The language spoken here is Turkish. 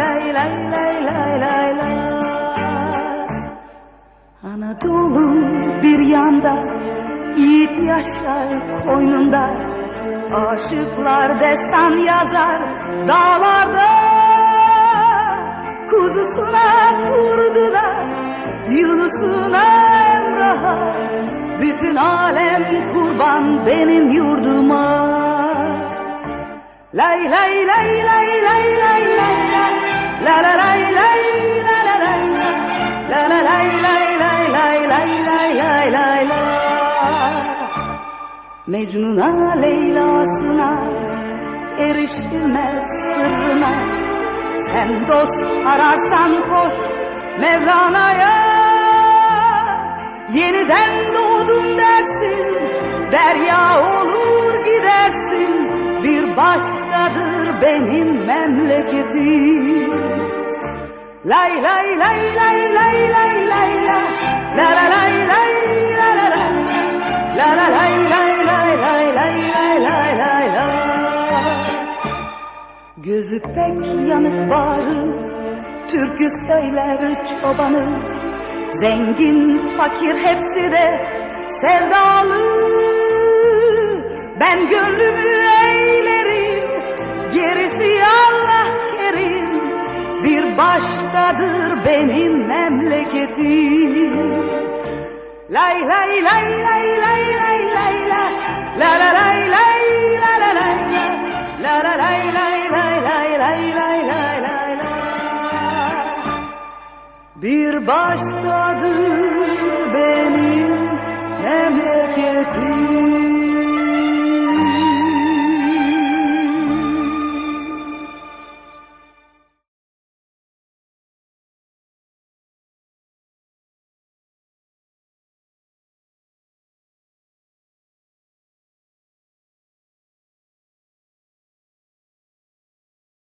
lay lay lay lay lay lay. Lay la Anadolu bir yanda Yiğit yaşar koynunda. Aşıklar destan yazar dağlarda. Kuzusuna kurdular Yunus'una Emrah'a. Bütün alem kurban benim yurduma Lay lay lay lay lay lay lay la La la lay lay la la la La la lay lay lay lay lay lay lay lay la Mecnun'a Leyla'sına erişilmez sırrına Sen dost ararsan koş Mevlana'ya Yeniden doğdum dersin Derya olur başkadır benim memleketim Lay lay lay lay lay lay lay la La la lay lay la la la La la lay lay lay lay lay lay lay lay la Gözü pek yanık bağrı Türkü söyler çobanı Zengin fakir hepsi de sevdalı Ben gönlümü benim memleketim Lay lay lay lay lay lay lay la La la lay lay la la lay la La la lay lay lay lay lay lay lay lay la Bir başkadır benim memleketim